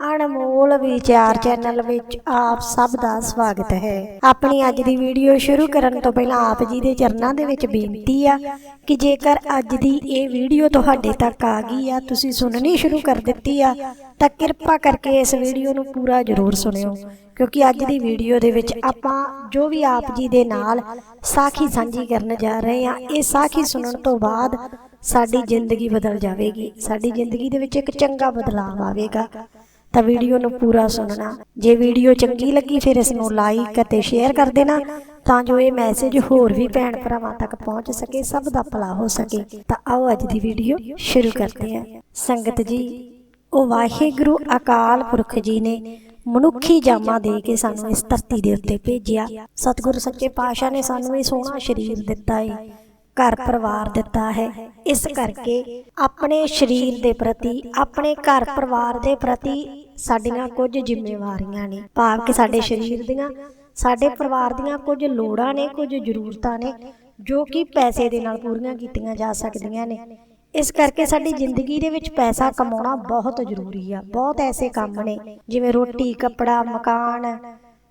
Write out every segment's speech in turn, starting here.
ਅਨਮੋਲ ਵਿਚਾਰ ਚੈਨਲ ਵਿੱਚ ਆਪ ਸਭ ਦਾ ਸਵਾਗਤ ਹੈ। ਆਪਣੀ ਅੱਜ ਦੀ ਵੀਡੀਓ ਸ਼ੁਰੂ ਕਰਨ ਤੋਂ ਪਹਿਲਾਂ ਆਪ ਜੀ ਦੇ ਚਰਨਾਂ ਦੇ ਵਿੱਚ ਬੇਨਤੀ ਆ ਕਿ ਜੇਕਰ ਅੱਜ ਦੀ ਇਹ ਵੀਡੀਓ ਤੁਹਾਡੇ ਤੱਕ ਆ ਗਈ ਆ, ਤੁਸੀਂ ਸੁਣਨੀ ਸ਼ੁਰੂ ਕਰ ਦਿੱਤੀ ਆ, ਤਾਂ ਕਿਰਪਾ ਕਰਕੇ ਇਸ ਵੀਡੀਓ ਨੂੰ ਪੂਰਾ ਜ਼ਰੂਰ ਸੁਣਿਓ। ਕਿਉਂਕਿ ਅੱਜ ਦੀ ਵੀਡੀਓ ਦੇ ਵਿੱਚ ਆਪਾਂ ਜੋ ਵੀ ਆਪ ਜੀ ਦੇ ਨਾਲ ਸਾਖੀ ਸਾਂਝੀ ਕਰਨ ਜਾ ਰਹੇ ਹਾਂ ਇਹ ਸਾਖੀ ਸੁਣਨ ਤੋਂ ਬਾਅਦ ਸਾਡੀ ਜ਼ਿੰਦਗੀ ਬਦਲ ਜਾਵੇਗੀ। ਸਾਡੀ ਜ਼ਿੰਦਗੀ ਦੇ ਵਿੱਚ ਇੱਕ ਚੰਗਾ ਬਦਲਾਅ ਆਵੇਗਾ। ਤਾਂ ਵੀਡੀਓ ਨੂੰ ਪੂਰਾ ਸੁਣਨਾ। ਜੇ ਵੀਡੀਓ ਚੰਗੀ ਲੱਗੀ, ਫਿਰ ਇਸ ਨੂੰ ਲਾਈਕ ਅਤੇ ਸ਼ੇਅਰ ਕਰ ਦੇਣਾ, ਤਾਂ ਜੋ ਇਹ ਮੈਸੇਜ ਹੋਰ ਵੀ ਭੈਣ ਭਰਾਵਾਂ ਤੱਕ ਪਹੁੰਚ ਸਕੇ, ਸਭ ਦਾ ਭਲਾ ਹੋ ਸਕੇ। ਤਾਂ ਆਓ ਅੱਜ ਦੀ ਵੀਡੀਓ ਸ਼ੁਰੂ ਕਰਦੇ ਹਾਂ। ਸੰਗਤ ਜੀ, ਉਹ ਵਾਹਿਗੁਰੂ ਅਕਾਲ ਪੁਰਖ ਜੀ ਨੇ ਮਨੁੱਖੀ ਜਾਮਾ ਦੇ ਕੇ ਸਾਨੂੰ ਇਸ ਧਰਤੀ ਦੇ ਉੱਤੇ ਭੇਜਿਆ। ਸਤਿਗੁਰੂ ਸੱਚੇ ਪਾਤਸ਼ਾਹ ਨੇ ਸਾਨੂੰ ਇਹ ਸੋਹਣਾ ਸਰੀਰ ਦਿੱਤਾ ਏ। ਘਰ ਪਰਿਵਾਰ ਦਿੱਤਾ ਹੈ। ਇਸ ਕਰਕੇ ਆਪਣੇ ਸਰੀਰ ਦੇ ਪ੍ਰਤੀ, ਆਪਣੇ ਘਰ ਪਰਿਵਾਰ ਦੇ ਪ੍ਰਤੀ ਸਾਡੀਆਂ ਕੁਝ ਜ਼ਿੰਮੇਵਾਰੀਆਂ ਨੇ। ਭਾਵ ਕਿ ਸਾਡੇ ਸਰੀਰ ਦੀਆਂ, ਸਾਡੇ ਪਰਿਵਾਰ ਦੀਆਂ ਕੁਝ ਲੋੜਾਂ ਨੇ, ਕੁਝ ਜ਼ਰੂਰਤਾਂ ਨੇ, ਜੋ ਕਿ ਪੈਸੇ ਦੇ ਨਾਲ ਪੂਰੀਆਂ ਕੀਤੀਆਂ ਜਾ ਸਕਦੀਆਂ ਨੇ। ਇਸ ਕਰਕੇ ਸਾਡੀ ਜ਼ਿੰਦਗੀ ਦੇ ਵਿੱਚ ਪੈਸਾ ਕਮਾਉਣਾ ਬਹੁਤ ਜ਼ਰੂਰੀ ਆ। ਬਹੁਤ ਐਸੇ ਕੰਮ ਨੇ, ਜਿਵੇਂ ਰੋਟੀ, ਕੱਪੜਾ, ਮਕਾਨ,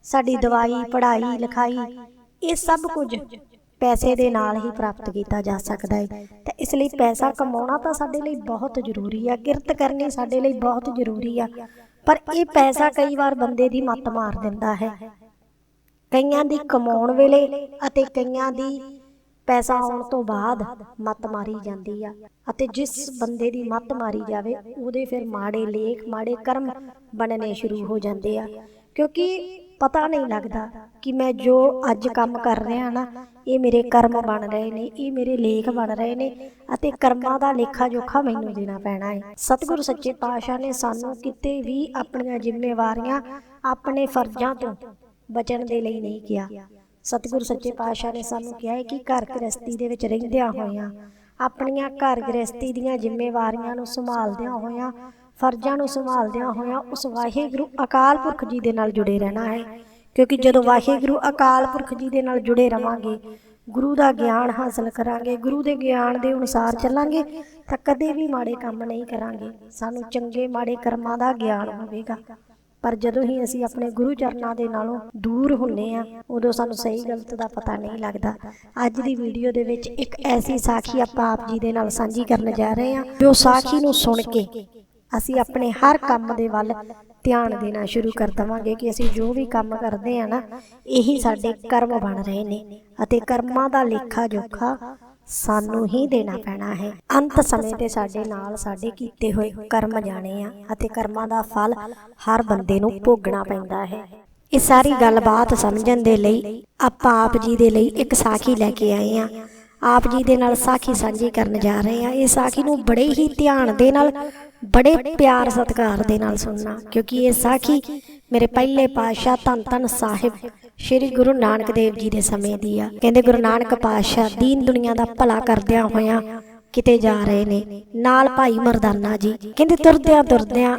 ਸਾਡੀ ਦਵਾਈ, ਪੜ੍ਹਾਈ, ਲਿਖਾਈ, ਇਹ ਸਭ ਕੁਝ ਪੈਸੇ ਦੇ ਨਾਲ ਹੀ ਪ੍ਰਾਪਤ ਕੀਤਾ ਜਾ ਸਕਦਾ ਹੈ ਤਾਂ ਇਸ ਲਈ ਪੈਸਾ ਕਮਾਉਣਾ ਤਾਂ ਸਾਡੇ ਲਈ ਬਹੁਤ ਜ਼ਰੂਰੀ ਆ, ਕਿਰਤ ਕਰਨੀ ਸਾਡੇ ਲਈ ਬਹੁਤ ਜ਼ਰੂਰੀ ਆ। ਪਰ ਇਹ ਪੈਸਾ ਕਈ ਵਾਰ ਬੰਦੇ ਦੀ ਮੱਤ ਮਾਰ ਦਿੰਦਾ ਹੈ। ਕਈਆਂ ਦੀ ਕਮਾਉਣ ਵੇਲੇ ਅਤੇ ਕਈਆਂ ਦੀ ਪੈਸਾ ਆਉਣ ਤੋਂ ਬਾਅਦ ਮੱਤ ਮਾਰੀ ਜਾਂਦੀ ਆ। ਅਤੇ ਜਿਸ ਬੰਦੇ ਦੀ ਮੱਤ ਮਾਰੀ ਜਾਵੇ, ਉਹਦੇ ਫਿਰ ਮਾੜੇ ਲੇਖ, ਮਾੜੇ ਕਰਮ ਬਣਨੇ ਸ਼ੁਰੂ ਹੋ ਜਾਂਦੇ ਆ। ਕਿਉਂਕਿ ਪਤਾ ਨਹੀਂ ਲੱਗਦਾ ਕਿ ਮੈਂ ਜੋ ਅੱਜ ਕੰਮ ਕਰ ਰਿਹਾ ਨਾ, ਇਹ ਮੇਰੇ ਕਰਮ ਬਣ ਰਹੇ ਨੇ, ਇਹ ਮੇਰੇ ਲੇਖ ਬਣ ਰਹੇ ਨੇ ਅਤੇ ਕਰਮਾਂ ਦਾ ਲੇਖਾ ਜੋਖਾ ਮੈਨੂੰ ਦੇਣਾ ਪੈਣਾ ਹੈ ਸਤਿਗੁਰੂ ਸੱਚੇ ਪਾਤਸ਼ਾਹ ਨੇ ਸਾਨੂੰ ਕਿਤੇ ਵੀ ਆਪਣੀਆਂ ਜ਼ਿੰਮੇਵਾਰੀਆਂ ਆਪਣੇ ਫਰਜ਼ਾਂ ਤੋਂ ਬਚਣ ਦੇ ਲਈ ਨਹੀਂ ਕਿਹਾ। ਸਤਿਗੁਰੂ ਸੱਚੇ ਪਾਤਸ਼ਾਹ ਨੇ ਸਾਨੂੰ ਕਿਹਾ ਹੈ ਕਿ ਘਰ ਗ੍ਰਸਤੀ ਦੇ ਵਿੱਚ ਰਹਿੰਦਿਆਂ ਹੋਇਆਂ, ਆਪਣੀਆਂ ਘਰ ਗ੍ਰਸਤੀ ਦੀਆਂ ਜ਼ਿੰਮੇਵਾਰੀਆਂ ਨੂੰ ਸੰਭਾਲਦਿਆਂ ਹੋਇਆਂ ਫਰਜ਼ਾਂ ਨੂੰ ਸੰਭਾਲਦਿਆਂ ਹੋਇਆਂ ਉਸ ਵਾਹਿਗੁਰੂ ਅਕਾਲ ਪੁਰਖ ਜੀ ਦੇ ਨਾਲ ਜੁੜੇ ਰਹਿਣਾ ਹੈ। ਕਿਉਂਕਿ ਜਦੋਂ ਵਾਹਿਗੁਰੂ ਅਕਾਲ ਪੁਰਖ ਜੀ ਦੇ ਨਾਲ ਜੁੜੇ ਰਵਾਂਗੇ, ਗੁਰੂ ਦਾ ਗਿਆਨ ਹਾਸਲ ਕਰਾਂਗੇ, ਗੁਰੂ ਦੇ ਗਿਆਨ ਦੇ ਅਨੁਸਾਰ ਚੱਲਾਂਗੇ, ਤਾਂ ਕਦੇ ਵੀ ਮਾੜੇ ਕੰਮ ਨਹੀਂ ਕਰਾਂਗੇ। ਸਾਨੂੰ ਚੰਗੇ ਮਾੜੇ ਕਰਮਾਂ ਦਾ ਗਿਆਨ ਹੋਵੇਗਾ। ਪਰ ਜਦੋਂ ਹੀ ਅਸੀਂ ਆਪਣੇ ਗੁਰੂ ਚਰਨਾਂ ਦੇ ਨਾਲੋਂ ਦੂਰ ਹੁੰਨੇ ਆ, ਉਦੋਂ ਸਾਨੂੰ ਸਹੀ ਗਲਤ ਦਾ ਪਤਾ ਨਹੀਂ ਲੱਗਦਾ। ਅੱਜ ਦੀ ਵੀਡੀਓ ਦੇ ਵਿੱਚ ਇੱਕ ਐਸੀ ਸਾਖੀ ਆਪਾਂ ਆਪ ਜੀ ਦੇ ਨਾਲ ਸਾਂਝੀ ਕਰਨ ਜਾ ਰਹੇ ਹਾਂ ਜੋ ਸਾਖੀ ਨੂੰ ਸੁਣ ਕੇ ਅਸੀਂ ਆਪਣੇ ਹਰ ਕੰਮ ਦੇ ਵੱਲ ਧਿਆਨ ਦੇਣਾ ਸ਼ੁਰੂ ਕਰ ਦਵਾਂਗੇ ਕਿ ਅਸੀਂ ਜੋ ਵੀ ਕੰਮ ਕਰਦੇ ਆ ਨਾ, ਇਹੀ ਸਾਡੇ ਕਰਮ ਬਣ ਰਹੇ ਨੇ ਅਤੇ ਕਰਮਾਂ ਦਾ ਲੇਖਾ ਜੋਖਾ ਸਾਨੂੰ ਹੀ ਦੇਣਾ ਪੈਣਾ ਹੈ। ਅੰਤ ਸਮੇਂ ਤੇ ਸਾਡੇ ਨਾਲ ਸਾਡੇ ਕੀਤੇ ਹੋਏ ਕਰਮ ਜਾਣੇ ਆ ਅਤੇ ਕਰਮਾਂ ਦਾ ਫਲ ਹਰ ਬੰਦੇ ਨੂੰ ਭੋਗਣਾ ਪੈਂਦਾ ਹੈ। ਇਹ ਸਾਰੀ ਗੱਲਬਾਤ ਸਮਝਣ ਦੇ ਲਈ ਆਪਾਂ ਆਪ ਜੀ ਦੇ ਲਈ ਇੱਕ ਸਾਖੀ ਲੈ ਕੇ ਆਏ ਆ। ਆਪ ਜੀ ਦੇ ਨਾਲ ਸਾਖੀ ਸਾਂਝੀ ਕਰਨ ਜਾ ਰਹੇ ਆ ਇਹ ਸਾਖੀ ਨੂੰ ਬੜੇ ਹੀ ਧਿਆਨ ਦੇ ਨਾਲ, ਬੜੇ ਪਿਆਰ ਸਤਿਕਾਰ ਦੇ ਨਾਲ ਸੁਣਨਾ, ਕਿਉਂਕਿ ਇਹ ਸਾਖੀ ਮੇਰੇ ਪਹਿਲੇ ਪਾਤਸ਼ਾਹ ਧੰਨ ਧੰਨ ਸਾਹਿਬ ਸ੍ਰੀ ਗੁਰੂ ਨਾਨਕ ਦੇਵ ਜੀ ਦੇ ਸਮੇਂ ਦੀ ਆ। ਕਹਿੰਦੇ ਗੁਰੂ ਨਾਨਕ ਪਾਤਸ਼ਾਹ ਦੀਨ ਦੁਨੀਆ ਦਾ ਭਲਾ ਕਰਦਿਆਂ ਹੋਇਆਂ ਕਿਤੇ ਜਾ ਰਹੇ ਨੇ। ਨਾਲ ਭਾਈ ਮਰਦਾਨਾ ਜੀ, ਕਹਿੰਦੇ ਤੁਰਦਿਆਂ ਤੁਰਦਿਆਂ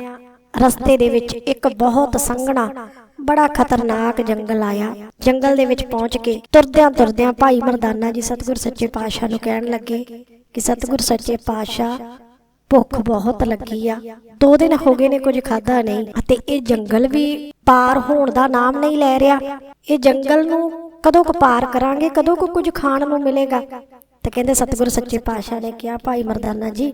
ਰਸਤੇ ਦੇ ਵਿੱਚ ਇੱਕ ਬਹੁਤ ਸੰਘਣਾ ਬੜਾ ਖਤਰਨਾਕ ਜੰਗਲ ਆਇਆ। ਜੰਗਲ ਦੇ ਵਿੱਚ ਪਹੁੰਚ ਕੇ ਤੁਰਦਿਆਂ ਤੁਰਦਿਆਂ ਭਾਈ ਮਰਦਾਨਾ ਜੀ ਸਤਿਗੁਰ ਸੱਚੇ ਪਾਤਸ਼ਾਹ ਨੂੰ ਕਹਿਣ ਲੱਗੇ ਕਿ ਸਤਿਗੁਰ ਸੱਚੇ ਪਾਤਸ਼ਾਹ, ਭੁੱਖ ਬਹੁਤ ਲੱਗੀ ਆ। ਦੋ ਦਿਨ ਹੋ ਗਏ ਨੇ ਕੁਝ ਖਾਦਾ ਨਹੀਂ ਅਤੇ ਇਹ ਜੰਗਲ ਵੀ ਪਾਰ ਹੋਣ ਦਾ ਨਾਮ ਨਹੀਂ ਲੈ ਰਿਹਾ। ਇਹ ਜੰਗਲ ਨੂੰ ਕਦੋਂ ਕੁ ਪਾਰ ਕਰਾਂਗੇ, ਕਦੋਂ ਕੁ ਕੁਝ ਖਾਣ ਨੂੰ ਮਿਲੇਗਾ? ਤੇ ਕਹਿੰਦੇ ਸਤਿਗੁਰ ਸੱਚੇ ਪਾਤਸ਼ਾਹ ਨੇ ਕਿਹਾ, ਭਾਈ ਮਰਦਾਨਾ ਜੀ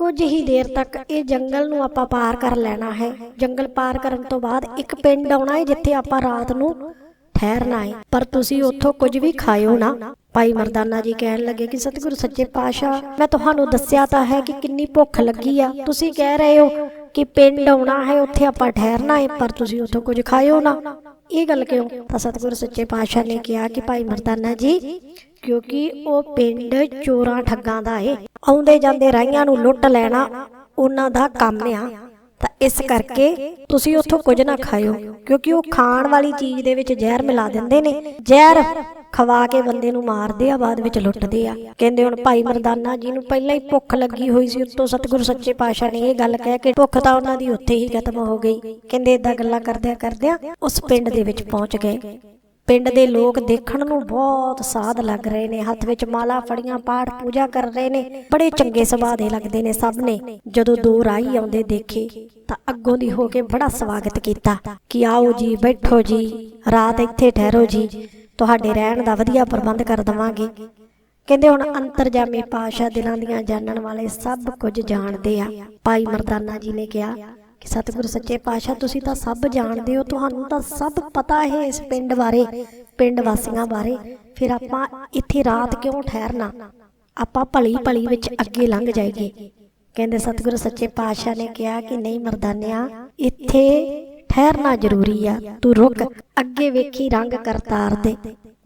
ਕੁਝ ਹੀ ਦੇਰ ਤੱਕ ਇਹ ਜੰਗਲ ਨੂੰ ਆਪਾਂ ਪਾਰ ਕਰ ਲੈਣਾ ਹੈ। ਜੰਗਲ ਪਾਰ ਕਰਨ ਤੋਂ ਬਾਅਦ ਇੱਕ ਪਿੰਡ ਆਉਣਾ ਹੈ ਜਿੱਥੇ ਆਪਾਂ ਰਾਤ ਨੂੰ ਠਹਿਰਨਾ ਹੈ। ਪਰ ਤੁਸੀਂ ਉੱਥੋਂ ਕੁਝ ਵੀ ਖਾਇਓ ਨਾ। ਭਾਈ ਮਰਦਾਨਾ ਜੀ ਕਹਿਣ ਲੱਗੇ ਕਿ ਸਤਿਗੁਰੂ ਸੱਚੇ ਪਾਤਸ਼ਾਹ, ਮੈਂ ਤੁਹਾਨੂੰ ਦੱਸਿਆ ਤਾਂ ਹੈ ਕਿ ਕਿੰਨੀ ਭੁੱਖ ਲੱਗੀ ਆ। ਤੁਸੀਂ ਕਹਿ ਰਹੇ ਹੋ ਕਿ ਪਿੰਡ ਆਉਣਾ ਹੈ, ਉੱਥੇ ਆਪਾਂ ਠਹਿਰਨਾ ਹੈ, ਪਰ ਤੁਸੀਂ ਉੱਥੋਂ ਕੁਝ ਖਾਇਓ ਨਾ। ਇਹ ਗੱਲ ਕਿਉਂ? ਤਾਂ ਸਤਿਗੁਰੂ ਸੱਚੇ ਪਾਤਸ਼ਾਹ ਨੇ ਕਿਹਾ ਕਿ ਭਾਈ ਮਰਦਾਨਾ ਜੀ ਕਿਉਂਕਿ ਉਹ ਪਿੰਡ ਚੋਰਾਂ ਠੱਗਾਂ ਦਾ ਏ। ਆਉਂਦੇ ਜਾਂਦੇ ਰਾਈਆਂ ਨੂੰ ਲੁੱਟ ਲੈਣਾ ਉਹਨਾਂ ਦਾ ਕੰਮ ਆ। ਤਾਂ ਇਸ ਕਰਕੇ ਤੁਸੀਂ ਉੱਥੋਂ ਕੁਝ ਨਾ ਖਾਇਓ ਕਿਉਂਕਿ ਉਹ ਖਾਣ ਵਾਲੀ ਚੀਜ਼ ਦੇ ਵਿੱਚ ਜ਼ਹਿਰ ਮਿਲਾ ਦਿੰਦੇ ਨੇ। ਜ਼ਹਿਰ ਖਵਾ ਕੇ ਬੰਦੇ ਨੂੰ ਮਾਰਦੇ ਆ ਬਾਅਦ ਵਿੱਚ ਲੁੱਟਦੇ ਆ। ਕਹਿੰਦੇ ਹੁਣ ਭਾਈ ਮਰਦਾਨਾ ਜੀ ਨੂੰ ਪਹਿਲਾਂ ਹੀ ਭੁੱਖ ਲੱਗੀ ਹੋਈ ਸੀ ਉੱਤੋਂ ਸਤਿਗੁਰੂ ਸੱਚੇ ਪਾਤਸ਼ਾਹ ਨੇ ਇਹ ਗੱਲ ਕਹਿ ਕੇ ਭੁੱਖ ਤਾਂ ਉਹਨਾਂ ਦੀ ਉੱਥੇ ਹੀ ਖਤਮ ਹੋ ਗਈ। ਕਹਿੰਦੇ ਇਦਾਂ ਗੱਲਾਂ ਕਰਦਿਆਂ ਕਰਦਿਆਂ ਉਸ ਪਿੰਡ ਦੇ ਵਿੱਚ ਪਹੁੰਚ ਗਏ। ਪਿੰਡ ਦੇ ਲੋਕ ਦੇਖਣ ਨੂੰ ਬਹੁਤ ਸਾਧ ਲੱਗ ਰਹੇ ਨੇ, ਹੱਥ ਵਿੱਚ ਮਾਲਾ ਫੜੀਆਂ, ਪਾਠ ਪੂਜਾ ਕਰ ਰਹੇ ਨੇ, ਬੜੇ ਚੰਗੇ ਸੁਭਾਅ ਦੇ ਲੱਗਦੇ ਨੇ ਸਭ ਨੇ। ਜਦੋਂ ਦੋ ਰਾਹੀ ਆਉਂਦੇ ਦੇਖੇ, ਤਾਂ ਅੱਗੋਂ ਦੀ ਹੋ ਕੇ ਬੜਾ ਸਵਾਗਤ ਕੀਤਾ ਕਿ ਆਓ ਜੀ, ਬੈਠੋ ਜੀ, ਰਾਤ ਇੱਥੇ ਠਹਿਰੋ ਜੀ, ਤੁਹਾਡੇ ਰਹਿਣ ਦਾ ਵਧੀਆ ਪ੍ਰਬੰਧ ਕਰ ਦਵਾਂਗੇ। ਕਹਿੰਦੇ ਹੁਣ ਅੰਤਰਜਾਮੀ ਪਾਸ਼ਾ ਦਿਲਾਂ ਦੀਆਂ ਜਾਣਨ ਵਾਲੇ ਸਭ ਕੁਝ ਜਾਣਦੇ ਆ। ਭਾਈ ਮਰਦਾਨਾ ਜੀ ਨੇ ਕਿਹਾ ਕਿ ਸਤਿਗੁਰ ਸੱਚੇ ਪਾਤਸ਼ਾਹ, ਤੁਸੀਂ ਤਾਂ ਸਭ ਜਾਣਦੇ ਹੋ, ਤੁਹਾਨੂੰ ਤਾਂ ਸਭ ਪਤਾ ਹੈ ਇਸ ਪਿੰਡ ਬਾਰੇ, ਪਿੰਡ ਵਾਸੀਆਂ ਬਾਰੇ। ਫਿਰ ਆਪਾਂ ਇੱਥੇ ਰਾਤ ਕਿਉਂ ਠਹਿਰਨਾ? ਆਪਾਂ ਭਲੀ ਭਲੀ ਵਿੱਚ ਅੱਗੇ ਲੰਘ ਜਾਈਏ। ਕਹਿੰਦੇ ਸਤਿਗੁਰ ਸੱਚੇ ਪਾਤਸ਼ਾਹ ਨੇ ਕਿਹਾ ਕਿ ਨਹੀਂ ਮਰਦਾਨਿਆ, ਇੱਥੇ ਠਹਿਰਨਾ ਜ਼ਰੂਰੀ ਆ। ਤੂੰ ਰੁਕ, ਅੱਗੇ ਵੇਖੀ ਰੰਗ ਕਰਤਾਰ ਦੇ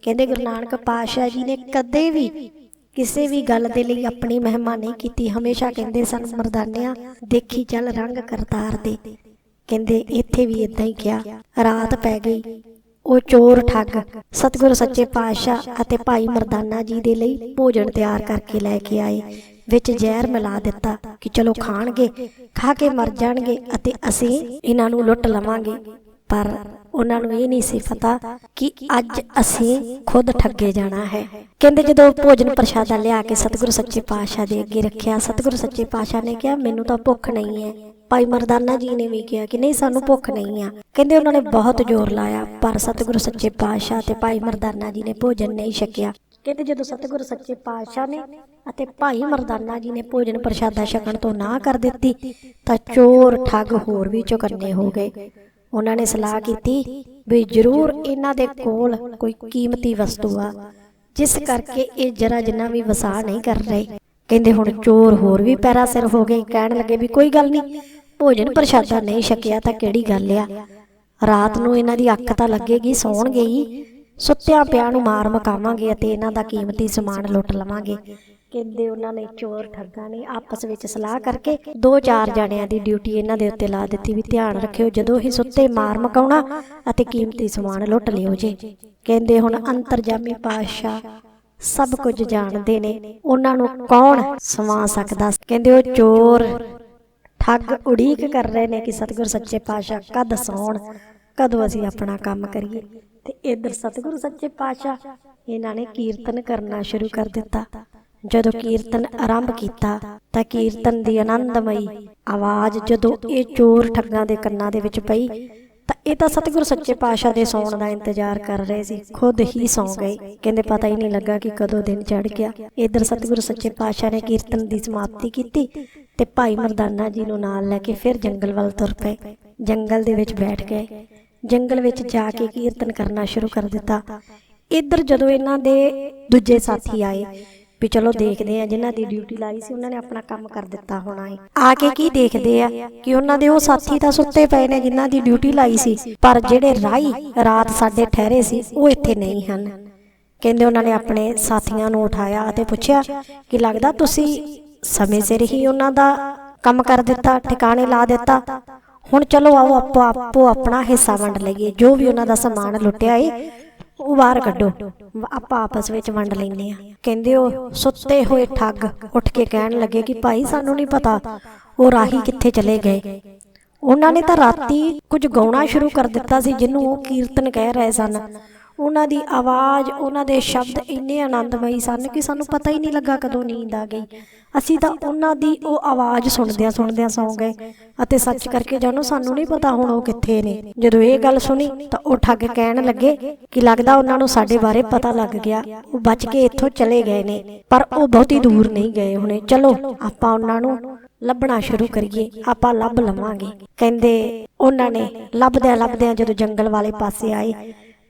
ਕਹਿੰਦੇ ਗੁਰੂ ਨਾਨਕ ਪਾਤਸ਼ਾਹ ਜੀ ਨੇ ਕਦੇ ਵੀ ਕਿਸੇ ਵੀ ਗੱਲ ਦੇ ਲਈ ਆਪਣੀ ਮਹਿਮਾ ਨਹੀਂ ਕੀਤੀ, ਹਮੇਸ਼ਾ ਕਹਿੰਦੇ ਸਨ, ਮਰਦਾਨਿਆਂ, ਦੇਖੀ ਚੱਲ ਰੰਗ ਕਰਤਾਰ ਦੇ ਕਹਿੰਦੇ, ਇੱਥੇ ਵੀ ਇਦਾਂ ਹੀ ਕਿਹਾ, ਰਾਤ ਪੈ ਗਈ। ਉਹ ਚੋਰ ਠੱਗ, ਸਤਿਗੁਰੂ ਸੱਚੇ ਪਾਤਸ਼ਾਹ ਅਤੇ ਭਾਈ ਮਰਦਾਨਾ ਜੀ ਦੇ ਲਈ ਭੋਜਨ ਤਿਆਰ ਕਰਕੇ ਲੈ ਕੇ ਆਏ, ਵਿੱਚ ਜ਼ਹਿਰ ਮਿਲਾ ਦਿੱਤਾ ਕਿ ਚਲੋ ਖਾਣਗੇ, ਖਾ ਕੇ ਮਰ ਜਾਣਗੇ ਅਤੇ ਅਸੀਂ ਇਹਨਾਂ ਨੂੰ ਲੁੱਟ ਲਵਾਂਗੇ। ਪਰ ਉਹਨਾਂ ਨੂੰ ਇਹ ਨਹੀਂ ਸੀ ਪਤਾ ਕਿ ਅੱਜ ਅਸੀਂ ਖੁਦ ਠੱਗੇ ਜਾਣਾ ਹੈ। ਕਹਿੰਦੇ ਜਦੋਂ ਭੋਜਨ ਪ੍ਰਸ਼ਾਦਾ ਲਿਆ ਕੇ ਸਤਿਗੁਰੂ ਸੱਚੇ ਪਾਤਸ਼ਾਹ ਦੇ ਅੱਗੇ ਰੱਖਿਆ, ਸਤਿਗੁਰੂ ਸੱਚੇ ਪਾਤਸ਼ਾਹ ਨੇ ਕਿਹਾ, ਮੈਨੂੰ ਤਾਂ ਭੁੱਖ ਨਹੀਂ ਹੈ। ਭਾਈ ਮਰਦਾਨਾ ਜੀ ਨੇ ਵੀ ਕਿਹਾ ਕਿ ਨਹੀਂ, ਸਾਨੂੰ ਭੁੱਖ ਨਹੀਂ ਆ। ਕਹਿੰਦੇ ਉਹਨਾਂ ਨੇ ਬਹੁਤ ਜ਼ੋਰ ਲਾਇਆ, ਪਰ ਸਤਿਗੁਰੂ ਸੱਚੇ ਪਾਤਸ਼ਾਹ ਤੇ ਭਾਈ ਮਰਦਾਨਾ ਜੀ ਨੇ ਭੋਜਨ ਨਹੀਂ ਛਕਿਆ। ਕਹਿੰਦੇ ਜਦੋਂ ਸਤਿਗੁਰੂ ਸੱਚੇ ਪਾਤਸ਼ਾਹ ਨੇ ਅਤੇ ਭਾਈ ਮਰਦਾਨਾ ਜੀ ਨੇ ਭੋਜਨ ਪ੍ਰਸ਼ਾਦਾ ਛਕਣ ਤੋਂ ਨਾ ਕਰ ਦਿੱਤੀ, ਤਾਂ ਚੋਰ ਠੱਗ ਹੋਰ ਵੀ ਚੁਕੰਨੇ ਹੋ ਗਏ। ਉਹਨਾਂ ਨੇ ਸਲਾਹ ਕੀਤੀ ਵੀ ਜ਼ਰੂਰ ਇਹਨਾਂ ਦੇ ਕੋਲ ਕੋਈ ਕੀਮਤੀ ਵਸਤੂ ਆ, ਜਿਸ ਕਰਕੇ ਇਹ ਜਰਾ ਜਿੰਨਾ ਵੀ ਵਸਾ ਨਹੀਂ ਕਰ ਰਹੇ। ਕਹਿੰਦੇ ਹੁਣ ਚੋਰ ਹੋਰ ਵੀ ਪੈਰਾ ਸਿਰ ਹੋ ਗਏ, ਕਹਿਣ ਲੱਗੇ ਵੀ ਕੋਈ ਗੱਲ ਨਹੀਂ, ਭੋਜਨ ਪ੍ਰਸ਼ਾਦਾ ਨਹੀਂ ਛਕਿਆ ਤਾਂ ਕਿਹੜੀ ਗੱਲ ਆ? ਰਾਤ ਨੂੰ ਇਹਨਾਂ ਦੀ ਅੱਖ ਤਾਂ ਲੱਗੇਗੀ, ਸੌਣਗੇ ਹੀ। ਸੁੱਤਿਆਂ ਪਿਆਂ ਨੂੰ ਮਾਰ ਮਕਾਵਾਂਗੇ ਅਤੇ ਇਹਨਾਂ ਦਾ ਕੀਮਤੀ ਸਮਾਨ ਲੁੱਟ ਲਵਾਂਗੇ। ਕਹਿੰਦੇ ਉਹਨਾਂ ਨੇ ਚੋਰ ਠੱਗਾ ਨੇ, ਆਪਸ ਵਿੱਚ ਸਲਾਹ ਕਰਕੇ ਦੋ ਚਾਰ ਜਣਿਆਂ ਦੀ ਡਿਊਟੀ ਇਹਨਾਂ ਦੇ ਉੱਤੇ ਲਾ ਦਿੱਤੀ ਵੀ ਧਿਆਨ ਰੱਖਿਓ, ਜਦੋਂ ਹੀ ਸੁੱਤੇ ਮਾਰ ਮਕਾਉਣਾ ਅਤੇ ਕੀਮਤੀ ਸਮਾਨ ਲੁੱਟ ਲਿਓ ਜੇ। ਕਹਿੰਦੇ ਹੁਣ ਅੰਤਰਜਾਮੀ ਪਾਤਸ਼ਾਹ ਸਭ ਕੁਝ ਜਾਣਦੇ ਨੇ, ਉਹਨਾਂ ਨੂੰ ਕੌਣ ਸਵਾ ਸਕਦਾ? ਕਹਿੰਦੇ ਉਹ ਚੋਰ ਠੱਗ ਉਡੀਕ ਕਰ ਰਹੇ ਨੇ ਕਿ ਸਤਿਗੁਰ ਸੱਚੇ ਪਾਤਸ਼ਾਹ ਕਦ ਸੌਣ, ਕਦੋਂ ਅਸੀਂ ਆਪਣਾ ਕੰਮ ਕਰੀਏ। ਤੇ ਇਧਰ ਸਤਿਗੁਰੂ ਸੱਚੇ ਪਾਤਸ਼ਾਹ ਇਹਨਾਂ ਨੇ ਕੀਰਤਨ ਕਰਨਾ ਸ਼ੁਰੂ ਕਰ ਦਿੱਤਾ। ਜਦੋਂ ਕੀਰਤਨ ਆਰੰਭ ਕੀਤਾ ਤਾਂ ਕੀਰਤਨ ਦੀ ਆਨੰਦਮਈ ਆਵਾਜ਼ ਜਦੋਂ ਇਹ ਚੋਰ ਠੱਗਾਂ ਦੇ ਕੰਨਾਂ ਦੇ ਵਿੱਚ ਪਈ, ਤਾਂ ਇਹ ਤਾਂ ਸਤਿਗੁਰ ਸੱਚੇ ਪਾਤਸ਼ਾਹ ਦੇ ਸੌਣ ਦਾ ਇੰਤਜ਼ਾਰ ਕਰ ਰਹੇ ਸੀ। ਖੁਦ ਹੀ ਸੌ ਗਏ। ਕਹਿੰਦੇ ਪਤਾ ਹੀ ਨਹੀਂ ਲੱਗਾ ਕਿ ਕਦੋਂ ਦਿਨ ਚੜ ਗਿਆ। ਇਧਰ ਸਤਿਗੁਰ ਸੱਚੇ ਪਾਤਸ਼ਾਹ ਨੇ ਕੀਰਤਨ ਦੀ ਸਮਾਪਤੀ ਕੀਤੀ ਤੇ ਭਾਈ ਮਰਦਾਨਾ ਜੀ ਨੂੰ ਨਾਲ ਲੈ ਕੇ ਫਿਰ ਜੰਗਲ ਵੱਲ ਤੁਰ ਪਏ। ਜੰਗਲ ਦੇ ਵਿੱਚ ਬੈਠ ਗਏ। ਜੰਗਲ ਵਿੱਚ ਜਾ ਕੇ ਕੀਰਤਨ ਕਰਨਾ ਸ਼ੁਰੂ ਕਰ ਦਿੱਤਾ। ਇਧਰ ਜਦੋਂ ਇਹਨਾਂ ਦੇ ਦੂਜੇ ਸਾਥੀ ਆਏ ਵੀ ਚਲੋ ਦੇਖਦੇ ਆ ਜਿਨ੍ਹਾਂ ਦੀ ਡਿਊਟੀ ਲਾਈ ਸੀ ਉਹਨਾਂ ਨੇ ਆਪਣਾ ਕੰਮ ਕਰ ਦਿੱਤਾ ਹੋਣਾ ਹੈ। ਆ ਕੇ ਕੀ ਦੇਖਦੇ ਆ ਕਿ ਉਹਨਾਂ ਦੇ ਉਹ ਸਾਥੀ ਤਾਂ ਸੁੱਤੇ ਪਏ ਨੇ ਜਿਨ੍ਹਾਂ ਦੀ ਡਿਊਟੀ ਲਾਈ ਸੀ। ਪਰ ਜਿਹੜੇ ਰਾਈ ਰਾਤ ਸਾਡੇ ਠਹਿਰੇ ਸੀ ਉਹ ਇੱਥੇ ਨਹੀਂ ਹਨ। ਕਹਿੰਦੇ ਉਹਨਾਂ ਨੇ ਆਪਣੇ ਸਾਥੀਆਂ ਨੂੰ ਉਠਾਇਆ ਅਤੇ ਪੁੱਛਿਆ ਕਿ ਲੱਗਦਾ ਤੁਸੀਂ ਸਮੇਂ ਸਿਰ ਹੀ ਉਹਨਾਂ ਦਾ ਕੰਮ ਕਰ ਦਿੱਤਾ ਠਿਕਾਣੇ ਲਾ ਦਿੱਤਾ। ਹੁਣ ਚਲੋ ਆਓ ਆਪੋ ਆਪੋ ਆਪਣਾ ਹਿੱਸਾ ਵੰਡ ਲਈਏ। ਜੋ ਵੀ ਉਹਨਾਂ ਦਾ ਸਮਾਨ ਲੁੱਟਿਆ ਏ ਉਹ ਬਾਹਰ ਕੱਢੋ। ਆਪਾਂ ਆਪਸ ਵਿੱਚ ਵੰਡ ਲੈਨੇ ਆ ਕਹਿੰਦੇ ਉਹ ਸੁੱਤੇ ਹੋਏ ਠੱਗ ਉੱਠ ਕੇ ਕਹਿਣ ਲੱਗੇ ਕਿ ਭਾਈ ਸਾਨੂੰ ਨਹੀਂ ਪਤਾ ਉਹ ਰਾਹੀ ਕਿੱਥੇ ਚਲੇ ਗਏ। ਉਹਨਾਂ ਨੇ ਤਾਂ ਰਾਤੀ ਕੁਝ ਗਾਉਣਾ ਸ਼ੁਰੂ ਕਰ ਦਿੱਤਾ ਸੀ, ਜਿਹਨੂੰ ਉਹ ਕੀਰਤਨ ਕਹਿ ਰਹੇ ਸਨ। ਉਹਨਾਂ ਦੀ ਆਵਾਜ਼, ਉਹਨਾਂ ਦੇ ਸ਼ਬਦ ਇੰਨੇ ਆਨੰਦਮਈ ਸਨ ਕਿ ਸਾਨੂੰ ਪਤਾ ਹੀ ਨਹੀਂ ਲੱਗਾ ਕਦੋਂ ਨੀਂਦ ਆ ਗਈ। ਅਸੀਂ ਤਾਂ ਉਹਨਾਂ ਦੀ ਉਹ ਆਵਾਜ਼ ਸੁਣਦਿਆਂ ਸੁਣਦਿਆਂ ਸੌਂ ਗਏ ਅਤੇ ਸੱਚ ਕਰਕੇ ਜਾਨੋ ਸਾਨੂੰ ਨਹੀਂ ਪਤਾ ਹੁਣ ਉਹ ਕਿੱਥੇ ਨੇ। ਜਦੋਂ ਇਹ ਗੱਲ ਸੁਣੀ ਤਾਂ ਉਹ ਠੱਗ ਕਹਿਣ ਲੱਗੇ ਕਿ ਲੱਗਦਾ ਉਹਨਾਂ ਨੂੰ ਸਾਡੇ ਬਾਰੇ ਪਤਾ ਲੱਗ ਗਿਆ। ਉਹ ਬਚ ਕੇ ਇੱਥੋਂ ਚਲੇ ਗਏ ਨੇ, ਪਰ ਉਹ ਬਹੁਤੀ ਦੂਰ ਨਹੀਂ ਗਏ ਹੁਣੇ। ਚਲੋ, ਆਪਾਂ ਉਹਨਾਂ ਨੂੰ ਲੱਭਣਾ ਸ਼ੁਰੂ ਕਰੀਏ, ਆਪਾਂ ਲੱਭ ਲਵਾਂਗੇ। ਕਹਿੰਦੇ, ਉਹਨਾਂ ਨੇ ਲੱਭਦਿਆਂ ਲੱਭਦਿਆਂ ਜਦੋਂ ਜੰਗਲ ਵਾਲੇ ਪਾਸੇ ਆਏ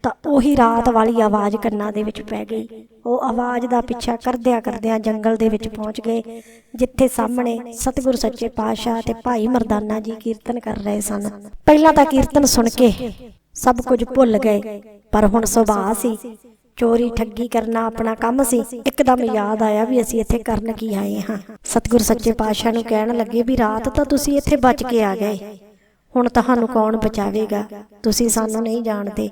ਤਾਂ ਉਹੀ ਰਾਤ ਵਾਲੀ ਆਵਾਜ਼ ਕੰਨਾਂ ਦੇ ਵਿੱਚ ਪੈ ਗਈ। ਉਹ ਆਵਾਜ਼ ਦਾ ਪਿੱਛਾ ਕਰਦਿਆਂ ਕਰਦਿਆਂ ਜੰਗਲ ਦੇ ਵਿੱਚ ਪਹੁੰਚ ਗਏ, ਜਿੱਥੇ ਸਾਹਮਣੇ ਸਤਿਗੁਰ ਸੱਚੇ ਪਾਤਸ਼ਾਹ ਤੇ ਭਾਈ ਮਰਦਾਨਾ ਜੀ ਕੀਰਤਨ ਕਰ ਰਹੇ ਸਨ। ਪਹਿਲਾਂ ਤਾਂ ਕੀਰਤਨ ਸੁਣ ਕੇ ਸਭ ਕੁਝ ਭੁੱਲ ਗਏ, ਪਰ ਹੁਣ ਸੁਭਾਅ ਸੀ। ਚੋਰੀ ਠੱਗੀ ਕਰਨਾ ਆਪਣਾ ਕੰਮ ਸੀ। ਇੱਕਦਮ ਯਾਦ ਆਇਆ ਵੀ ਅਸੀਂ ਇੱਥੇ ਕਰਨ ਕੀ ਆਏ ਹਾਂ। ਸਤਿਗੁਰ ਸੱਚੇ ਪਾਤਸ਼ਾਹ ਨੂੰ ਕਹਿਣ ਲੱਗੇ ਵੀ ਰਾਤ ਤਾਂ ਤੁਸੀਂ ਇੱਥੇ ਬਚ ਕੇ ਆ ਗਏ। ਹੁਣ ਤੁਹਾਨੂੰ ਕੌਣ ਬਚਾਵੇਗਾ? ਤੁਸੀਂ ਸਾਨੂੰ ਨਹੀਂ ਜਾਣਦੇ।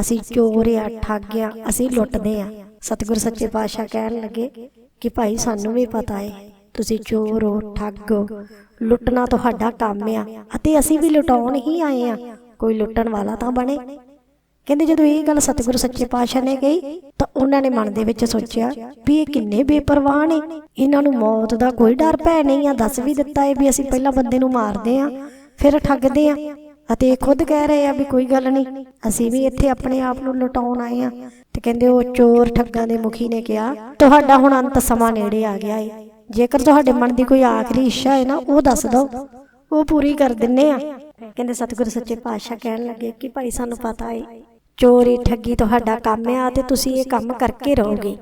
ਅਸੀਂ ਚੋਰ ਆ ਠੱਗ ਆ ਅਸੀਂ ਲੁੱਟਦੇ ਆ ਸਤਿਗੁਰ ਸੱਚੇ ਪਾਤਸ਼ਾਹ ਕਹਿਣ ਲੱਗੇ ਕਿ ਭਾਈ, ਸਾਨੂੰ ਵੀ ਪਤਾ ਹੈ, ਤੁਸੀਂ ਚੋਰ ਹੋ, ਠੱਗ ਹੋ। ਲੁੱਟਣਾ ਤੁਹਾਡਾ ਕੰਮ ਆ ਅਤੇ ਅਸੀਂ ਵੀ ਲੁਟਾਉਣ ਹੀ ਆਏ ਆ ਕੋਈ ਲੁੱਟਣ ਵਾਲਾ ਤਾਂ ਬਣੇ। ਕਹਿੰਦੇ ਜਦੋਂ ਇਹ ਗੱਲ ਸਤਿਗੁਰੂ ਸੱਚੇ ਪਾਤਸ਼ਾਹ ਨੇ ਕਹੀ, ਤਾਂ ਉਹਨਾਂ ਨੇ ਮਨ ਦੇ ਵਿੱਚ ਸੋਚਿਆ ਵੀ ਇਹ ਕਿੰਨੇ ਬੇਪਰਵਾਹ ਨੇ। ਇਹਨਾਂ ਨੂੰ ਮੌਤ ਦਾ ਕੋਈ ਡਰ ਭੈ ਨਹੀਂ ਆ। ਦੱਸ ਵੀ ਦਿੱਤਾ ਹੈ ਵੀ ਅਸੀਂ ਪਹਿਲਾਂ ਬੰਦੇ ਨੂੰ ਮਾਰਦੇ ਆ ਫਿਰ ਠੱਗਦੇ ਆ ਅਤੇ ਖੁਦ ਕਹਿ ਰਹੇ ਆ ਵੀ ਕੋਈ ਗੱਲ ਨਹੀਂ, ਅਸੀਂ ਵੀ ਇੱਥੇ ਆਪਣੇ ਆਪ ਨੂੰ ਲੁਟਾਉਣ ਆਏ ਆ। ਤੇ ਕਹਿੰਦੇ ਉਹ ਚੋਰ ਠੱਗਾਂ ਦੇ ਮੁਖੀ ਨੇ ਕਿਹਾ, ਤੁਹਾਡਾ ਹੁਣ ਅੰਤ ਸਮਾਂ ਨੇੜੇ ਆ ਗਿਆ ਏ। ਜੇਕਰ ਤੁਹਾਡੇ ਮਨ ਦੀ ਕੋਈ ਆਖਰੀ ਇੱਛਾ ਹੈ ਨਾ, ਉਹ ਦੱਸ ਦਿਓ ਉਹ ਪੂਰੀ ਕਰ ਦਿੰਨੇ ਆ। ਕਹਿੰਦੇ ਸਤਿਗੁਰੂ ਸੱਚੇ ਪਾਤਸ਼ਾਹ ਕਹਿਣ ਲੱਗੇ ਕਿ ਭਾਈ ਸਾਨੂੰ ਪਤਾ ਏ, ਚੋਰੀ ਠੱਗੀ ਤੁਹਾਡਾ ਕੰਮ ਆ ਤੇ ਤੁਸੀਂ ਇਹ ਕੰਮ ਕਰਕੇ ਰਹੋਗੇ।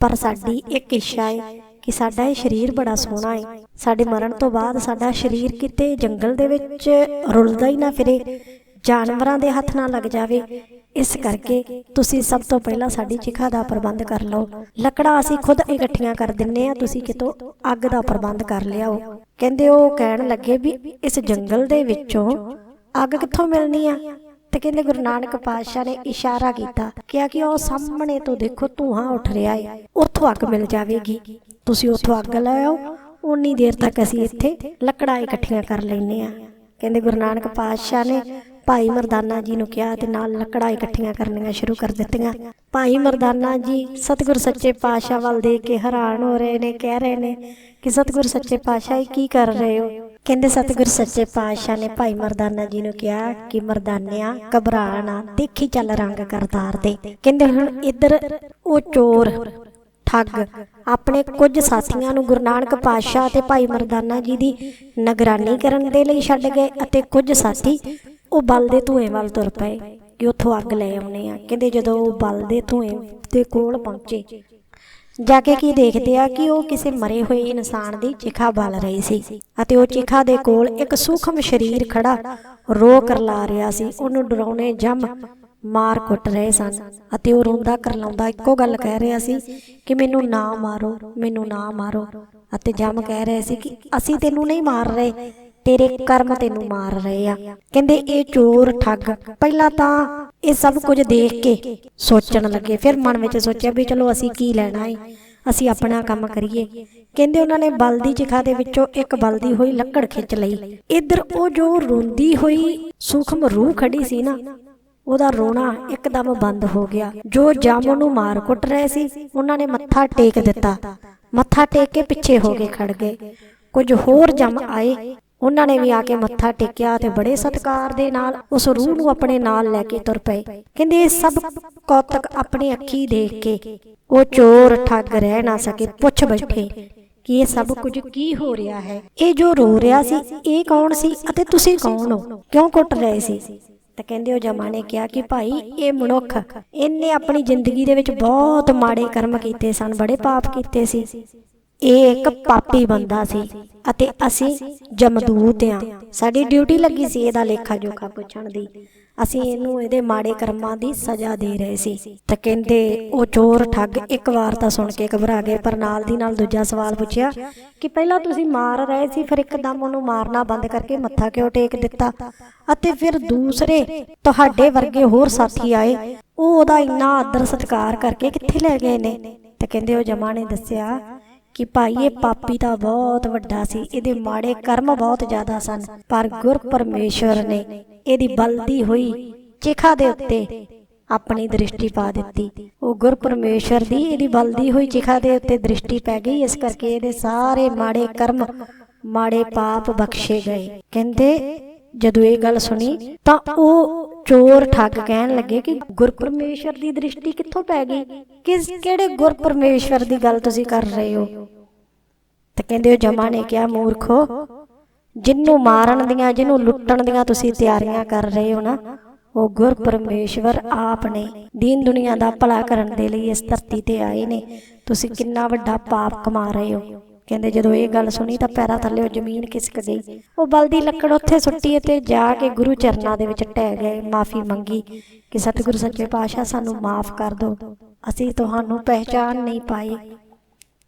ਪਰ ਸਾਡੀ ਇੱਕ ਇੱਛਾ ਏ ਕਿ ਸਾਡਾ ਇਹ ਸਰੀਰ ਬੜਾ ਸੋਹਣਾ ਏ। ਸਾਡੇ ਮਰਨ ਤੋਂ ਬਾਅਦ ਸਾਡਾ ਸਰੀਰ ਕਿਤੇ ਜੰਗਲ ਦੇ ਵਿੱਚ ਰੁਲਦਾ ਹੀ ਨਾ ਫਿਰੇ, ਜਾਨਵਰਾਂ ਦੇ ਹੱਥ ਨਾ ਲੱਗ ਜਾਵੇ। ਇਸ ਕਰਕੇ ਤੁਸੀਂ ਸਭ ਤੋਂ ਪਹਿਲਾਂ ਸਾਡੀ ਚਿਖਾ ਦਾ ਪ੍ਰਬੰਧ ਕਰ ਲਓ। ਲੱਕੜਾਂ ਅਸੀਂ ਖੁਦ ਇਕੱਠੀਆਂ ਕਰ ਦਿੰਨੇ ਆ, ਤੁਸੀਂ ਕਿਤੋਂ ਅੱਗ ਦਾ ਪ੍ਰਬੰਧ ਕਰ ਲਿਆਓ। ਕਹਿੰਦੇ ਉਹ ਕਹਿਣ ਲੱਗੇ ਵੀ ਇਸ ਜੰਗਲ ਦੇ ਵਿੱਚੋਂ ਅੱਗ ਕਿੱਥੋਂ ਮਿਲਣੀ ਆ? ਤੇ ਕਹਿੰਦੇ ਗੁਰੂ ਨਾਨਕ ਪਾਤਸ਼ਾਹ ਨੇ ਇਸ਼ਾਰਾ ਕੀਤਾ, ਕਿਹਾ ਕਿ ਉਹ ਸਾਹਮਣੇ ਤੋਂ ਦੇਖੋ ਧੂਆਂ ਉੱਠ ਰਿਹਾ ਹੈ ਉੱਥੋਂ ਅੱਗ ਮਿਲ ਜਾਵੇਗੀ। ਤੁਸੀਂ ਉੱਥੋਂ ਅੱਗ ਲੈ ਆਓ ਉਨੀ ਦੇਰ ਤੱਕ ਅਸੀਂ ਇੱਥੇ ਲੱਕੜਾਂ ਇਕੱਠੀਆਂ ਕਰ ਲੈਨੇ ਆ ਕਹਿੰਦੇ ਗੁਰੂ ਨਾਨਕ ਪਾਤਸ਼ਾਹ ਨੇ ਭਾਈ ਮਰਦਾਨਾ ਜੀ ਨੂੰ ਕਿਹਾ ਤੇ ਨਾਲ ਲੱਕੜਾਂ ਇਕੱਠੀਆਂ ਕਰਨੀਆਂ ਸ਼ੁਰੂ ਕਰ ਦਿੱਤੀਆਂ। ਭਾਈ ਮਰਦਾਨਾ ਜੀ ਸਤਿਗੁਰ ਸੱਚੇ ਪਾਤਸ਼ਾਹ ਵੱਲ ਦੇਖ ਕੇ ਹੈਰਾਨ ਹੋ ਰਹੇ ਨੇ, ਕਹਿ ਰਹੇ ਨੇ ਕਿ ਸਤਿਗੁਰ ਸੱਚੇ ਪਾਤਸ਼ਾਹ, ਇਹ ਕੀ ਕਰ ਰਹੇ ਹੋ? ਕਹਿੰਦੇ ਸਤਿਗੁਰ ਸੱਚੇ ਪਾਤਸ਼ਾਹ ਨੇ ਭਾਈ ਮਰਦਾਨਾ ਜੀ ਨੂੰ ਕਿਹਾ ਕਿ ਮਰਦਾਨਿਆ ਘਬਰਾ ਨਾ ਦੇਖੀ ਚੱਲ ਰੰਗ ਕਰਤਾਰ ਦੇ ਕਹਿੰਦੇ ਹੁਣ ਇੱਧਰ ਉਹ ਚੋਰ ਠੱਗ। ਆਪਣੇ ਕੁਝ ਸਾਥੀਆਂ ਨੂੰ ਗੁਰੂ ਨਾਨਕ ਪਾਤਸ਼ਾਹ ਤੇ ਭਾਈ ਮਰਦਾਨਾ ਜੀ ਦੀ ਨਿਗਰਾਨੀ ਕਰਨ ਦੇ ਲਈ ਛੱਡ ਗਏ ਅਤੇ ਕੁਝ ਸਾਥੀ ਉਹ ਬਲ ਦੇ ਧੂਏ ਵੱਲ ਤੁਰ ਪਏ ਕਿ ਉੱਥੋਂ ਅੱਗ ਲੈ ਆਉਣੇ ਆ। ਕਹਿੰਦੇ ਜਦੋਂ ਉਹ ਬਲ ਦੇ ਧੂਏ ਦੇ ਕੋਲ ਪਹੁੰਚੇ, ਜਾ ਕੇ ਕੀ ਦੇਖਦੇ ਆ ਕਿ ਉਹ ਕਿਸੇ ਮਰੇ ਹੋਏ ਇਨਸਾਨ ਦੀ ਚਿਖਾ ਬਲ ਰਹੀ ਸੀ ਅਤੇ ਉਹ ਚਿਖਾ ਦੇ ਕੋਲ ਇੱਕ ਸੂਖਮ ਸਰੀਰ ਖੜਾ ਰੋ ਕਰਲਾ ਰਿਹਾ ਸੀ। ਉਹਨੂੰ ਡਰਾਉਣੇ ਜੰਮ ਮਾਰ ਕੁੱਟ ਰਹੇ ਸਨ ਅਤੇ ਉਹ ਰੋਂਦਾ ਕਰਲਾਉਂਦਾ ਇੱਕੋ ਗੱਲ ਕਹਿ ਰਿਹਾ ਸੀ ਕਿ ਮੈਨੂੰ ਨਾ ਮਾਰੋ, ਮੈਨੂੰ ਨਾ ਮਾਰੋ। ਅਤੇ ਜੰਮ ਕਹਿ ਰਹੇ ਸੀ ਕਿ ਅਸੀਂ ਤੈਨੂੰ ਨਹੀਂ ਮਾਰ ਰਹੇ, ਤੇਰੇ ਕਰਮ ਤੈਨੂੰ ਮਾਰ ਰਹੇ ਆ। ਕਹਿੰਦੇ, ਇਹ ਚੋਰ ਠੱਗ। ਪਹਿਲਾਂ ਤਾਂ ਇਹ ਸਭ ਕੁਝ ਦੇਖ ਕੇ ਸੋਚਣ ਲੱਗੇ। ਫਿਰ ਮਨ ਵਿੱਚ ਸੋਚਿਆ ਵੀ ਚਲੋ ਅਸੀਂ ਕੀ ਲੈਣਾ ਏ? ਅਸੀਂ ਆਪਣਾ ਕੰਮ ਕਰੀਏ। ਕਹਿੰਦੇ, ਉਹਨਾਂ ਨੇ ਬਲਦੀ ਚਿਖਾ ਦੇ ਵਿੱਚੋਂ ਇੱਕ ਬਲਦੀ ਹੋਈ ਲੱਕੜ ਖਿੱਚ ਲਈ। ਇੱਧਰ ਉਹ ਜੋ ਰੋਂਦੀ ਹੋਈ ਸੂਖਮ ਰੂਹ ਖੜੀ ਸੀ ਨਾ ਉਹਦਾ ਰੋਣਾ ਇੱਕਦਮ ਬੰਦ ਹੋ ਗਿਆ। ਜੋ ਜਮ ਨੂੰ ਮਾਰ ਕੁੱਟ ਰਹੇ ਸੀ, ਉਹਨਾਂ ਨੇ ਮੱਥਾ ਟੇਕ ਦਿੱਤਾ। ਮੱਥਾ ਟੇਕ ਕੇ ਪਿੱਛੇ ਹੋ ਕੇ ਖੜ ਗਏ। ਕੁਝ ਹੋਰ ਜਮ ਆਏ। ਉਹਨਾਂ ਨੇ ਵੀ ਆ ਕੇ ਮੱਥਾ ਟੇਕਿਆ ਤੇ ਬੜੇ ਸਤਿਕਾਰ ਦੇ ਨਾਲ ਉਸ ਰੂਹ ਨੂੰ ਆਪਣੇ ਨਾਲ ਲੈ ਕੇ ਤੁਰ ਪਏ। ਕਹਿੰਦੇ, ਇਹ ਸਭ ਕੌਤਕ ਆਪਣੀ ਅੱਖੀ ਦੇਖ ਕੇ ਉਹ ਚੋਰ ਠੱਗ ਰਹਿ ਨਾ ਸਕੇ। ਪੁੱਛ ਬੈਠੇ, ਕਿ ਇਹ ਸਭ ਕੁਝ ਕੀ ਹੋ ਰਿਹਾ ਹੈ? ਇਹ ਜੋ ਰੋ ਰਿਹਾ ਸੀ, ਇਹ ਕੌਣ ਸੀ ਅਤੇ ਤੁਸੀਂ ਕੌਣ ਹੋ? ਕਿਉਂ ਕੁੱਟ ਰਹੇ ਸੀ? ਤਾਂ ਕਹਿੰਦੇ ਉਹ ਜਮਾ ਨੇ ਕਿਹਾ ਕਿ ਭਾਈ ਇਹ ਮਨੁੱਖ ਇਹਨੇ ਆਪਣੀ ਜ਼ਿੰਦਗੀ ਦੇ ਵਿੱਚ ਬਹੁਤ ਮਾੜੇ ਕਰਮ ਕੀਤੇ ਸਨ ਬੜੇ ਪਾਪ ਕੀਤੇ ਸੀ। ਇਹ ਇੱਕ ਪਾਪੀ ਬੰਦਾ ਸੀ ਅਤੇ ਅਸੀਂ ਜਮਦੂਤ ਆ ਸਾਡੀ ਡਿਊਟੀ ਲੱਗੀ ਸੀ ਇਹਦਾ ਲੇਖਾ ਜੋਖਾ ਪੁੱਛਣ ਦੀ। ਅਸੀਂ ਇਹਨੂੰ ਇਹਦੇ ਮਾੜੇ ਕਰਮਾਂ ਦੀ ਸਜ਼ਾ ਦੇ ਰਹੇ ਸੀ। ਤਾਂ ਕਹਿੰਦੇ ਉਹ ਚੋਰ ਠੱਗ ਇੱਕ ਵਾਰ ਤਾਂ ਸੁਣ ਕੇ ਘਬਰਾ ਗਏ ਪਰ ਨਾਲ ਦੀ ਨਾਲ ਦੂਜਾ ਸਵਾਲ ਪੁੱਛਿਆ ਕਿ ਪਹਿਲਾਂ ਤੁਸੀਂ ਮਾਰ ਰਹੇ ਸੀ ਫਿਰ ਇੱਕਦਮ ਉਹਨੂੰ ਮਾਰਨਾ ਬੰਦ ਕਰਕੇ ਮੱਥਾ ਕਿਉਂ ਟੇਕ ਦਿੱਤਾ? ਅਤੇ ਫਿਰ ਦੂਸਰੇ ਤੁਹਾਡੇ ਵਰਗੇ ਹੋਰ ਸਾਥੀ ਆਏ ਉਹ ਉਹਦਾ ਇੰਨਾ ਆਦਰ ਸਤਿਕਾਰ ਕਰਕੇ ਕਿੱਥੇ ਲੈ ਗਏ ਨੇ? ਤੇ ਕਹਿੰਦੇ ਉਹ ਜਮਾ ਨੇ ਦੱਸਿਆ ਕਿ ਭਾਈ ਇਹ ਪਾਪੀ ਤਾਂ ਬਹੁਤ ਵੱਡਾ ਸੀ ਇਹਦੇ ਮਾੜੇ ਕਰਮ ਬਹੁਤ ਜ਼ਿਆਦਾ ਸਨ ਪਰ ਗੁਰ ਪਰਮੇਸ਼ਵਰ ਨੇ ਇਹਦੀ ਬਲਦੀ ਹੋਈ ਚਿਖਾ ਦੇ ਉੱਤੇ ਆਪਣੀ ਦ੍ਰਿਸ਼ਟੀ ਪਾ ਦਿੱਤੀ। ਉਹ ਗੁਰ ਪਰਮੇਸ਼ਵਰ ਦੀ ਇਹਦੀ ਬਲਦੀ ਹੋਈ ਚਿਖਾ ਦੇ ਉੱਤੇ ਦ੍ਰਿਸ਼ਟੀ ਪੈ ਗਈ। ਇਸ ਕਰਕੇ ਇਹਦੇ ਸਾਰੇ ਮਾੜੇ ਕਰਮ, ਮਾੜੇ ਪਾਪ ਬਖਸ਼ੇ ਗਏ। ਕਹਿੰਦੇ, ਜਦੋਂ ਇਹ ਗੱਲ ਸੁਣੀ ਤਾਂ ਉਹ ਚੋਰ ਠੱਗ ਕਹਿਣ ਲੱਗੇ ਕਿ ਗੁਰ ਪਰਮੇਸ਼ਵਰ ਦੀ ਦ੍ਰਿਸ਼ਟੀ ਕਿੱਥੋਂ ਪੈ ਗਈ? ਕਿਸ, ਕਿਹੜੇ ਗੁਰ ਪਰਮੇਸ਼ਵਰ ਦੀ ਗੱਲ ਤੁਸੀਂ ਕਰ ਰਹੇ ਹੋ? ਤੇ ਕਹਿੰਦੇ, ਉਹ ਜਮਾ ਨੇ ਕਿਹਾ, ਮੂਰਖੋ ਜਿੰਨੂੰ ਮਾਰਨ ਦੀਆਂ ਜਿਹਨੂੰ ਲੁੱਟਣ ਦੀਆਂ ਤੁਸੀਂ ਤਿਆਰੀਆਂ ਕਰ ਰਹੇ ਹੋ ਨਾ, ਉਹ ਗੁਰ ਪਰਮੇਸ਼ਵਰ ਆਪ ਨੇ ਦੀਨ ਦੁਨੀਆ ਦਾ ਭਲਾ ਕਰਨ ਦੇ ਲਈ ਇਸ ਧਰਤੀ ਤੇ ਆਏ ਨੇ। ਤੁਸੀਂ ਕਿੰਨਾ ਵੱਡਾ ਪਾਪ ਕਮਾ ਰਹੇ ਹੋ। ਕਹਿੰਦੇ ਜਦੋਂ ਇਹ ਗੱਲ ਸੁਣੀ ਤਾਂ ਪੈਰਾਂ ਥੱਲੇ ਉਹ ਜ਼ਮੀਨ ਖਿਸਕ ਗਈ। ਉਹ ਬਲਦੀ ਲੱਕੜ ਉੱਥੇ ਸੁੱਟੀ ਤੇ ਜਾ ਕੇ ਗੁਰੂ ਚਰਨਾਂ ਦੇ ਵਿੱਚ ਟਹਿ ਗਏ, ਮਾਫੀ ਮੰਗੀ ਕਿ ਸਤਿਗੁਰੂ ਸੱਚੇ ਪਾਤਸ਼ਾਹ ਸਾਨੂੰ ਮਾਫ ਕਰ ਦਿਓ ਅਸੀਂ ਤੁਹਾਨੂੰ ਪਹਿਚਾਨ ਨਹੀਂ ਪਾਈ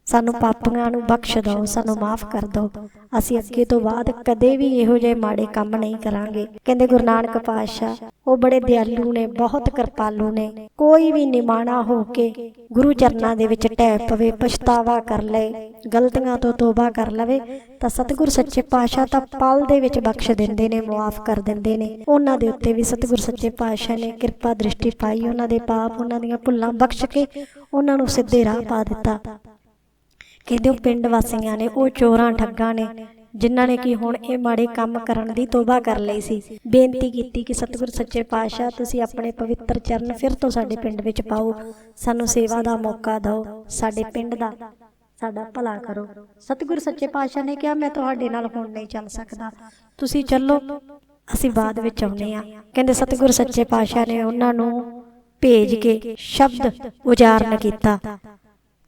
ਸਾਨੂੰ ਪਾਪੀਆਂ ਨੂੰ ਬਖਸ਼ ਦਿਓ ਸਾਨੂੰ ਮਾਫ ਕਰ ਦਿਓ। ਅਸੀਂ ਅੱਗੇ ਤੋਂ ਬਾਅਦ ਕਦੇ ਵੀ ਇਹੋ ਜਿਹੇ ਮਾੜੇ ਕੰਮ ਨਹੀਂ ਕਰਾਂਗੇ। ਕਹਿੰਦੇ ਗੁਰੂ ਨਾਨਕ ਪਾਤਸ਼ਾਹ ਉਹ ਬੜੇ ਦਿਆਲੂ ਨੇ ਬਹੁਤ ਕਿਰਪਾਲੂ ਨੇ। ਕੋਈ ਵੀ ਨਿਮਾਣਾ ਹੋ ਕੇ ਗੁਰੂ ਚਰਨਾਂ ਦੇ ਵਿੱਚ ਟਹਿ ਪਵੇ ਪਛਤਾਵਾ ਕਰ ਲਏ ਗਲਤੀਆਂ ਤੋਂ ਤੋਬਾ ਕਰ ਲਵੇ ਤਾਂ ਸਤਿਗੁਰ ਸੱਚੇ ਪਾਤਸ਼ਾਹ ਤਾਂ ਪਲ ਦੇ ਵਿੱਚ ਬਖਸ਼ ਦਿੰਦੇ ਨੇ ਮੁਆਫ ਕਰ ਦਿੰਦੇ ਨੇ। ਉਹਨਾਂ ਦੇ ਉੱਤੇ ਵੀ ਸਤਿਗੁਰ ਸੱਚੇ ਪਾਤਸ਼ਾਹ ਨੇ ਕਿਰਪਾ ਦ੍ਰਿਸ਼ਟੀ ਪਾਈ ਉਹਨਾਂ ਦੇ ਪਾਪ ਉਹਨਾਂ ਦੀਆਂ ਭੁੱਲਾਂ ਬਖਸ਼ ਕੇ ਉਹਨਾਂ ਨੂੰ ਸਿੱਧੇ ਰਾਹ ਪਾ ਦਿੱਤਾ ਕਹਿੰਦੇ ਉਹ ਪਿੰਡ ਵਾਸੀਆਂ ਨੇ, ਉਹ ਚੋਰਾਂ ਠੱਗਾਂ ਨੇ, ਜਿਨ੍ਹਾਂ ਨੇ ਕਿ ਹੁਣ ਇਹ ਮਾੜੇ ਕੰਮ ਕਰਨ ਦੀ ਤੋਬਾ ਕਰ ਲਈ ਸੀ। ਬੇਨਤੀ ਕੀਤੀ ਕਿ ਸਤਿਗੁਰ ਸੱਚੇ ਪਾਤਸ਼ਾਹ, ਤੁਸੀਂ ਆਪਣੇ ਪਵਿੱਤਰ ਚਰਨ ਫਿਰ ਤੋਂ ਸਾਡੇ ਪਿੰਡ ਵਿੱਚ ਪਾਓ। ਸਾਨੂੰ ਸੇਵਾ ਦਾ ਮੌਕਾ ਦਿਓ, ਸਾਡੇ ਪਿੰਡ ਦਾ, ਸਾਡਾ ਭਲਾ ਕਰੋ। ਸਤਿਗੁਰ ਸੱਚੇ ਪਾਤਸ਼ਾਹ ਨੇ ਕਿਹਾ, ਮੈਂ ਤੁਹਾਡੇ ਨਾਲ ਹੁਣ ਨਹੀਂ ਚੱਲ ਸਕਦਾ। ਤੁਸੀਂ ਚੱਲੋ, ਅਸੀਂ ਬਾਅਦ ਵਿੱਚ ਆਉਨੇ ਆ ਕਹਿੰਦੇ ਸਤਿਗੁਰ ਸੱਚੇ ਪਾਤਸ਼ਾਹ ਨੇ ਉਹਨਾਂ ਨੂੰ ਭੇਜ ਕੇ ਸ਼ਬਦ ਉਚਾਰਨ ਕੀਤਾ।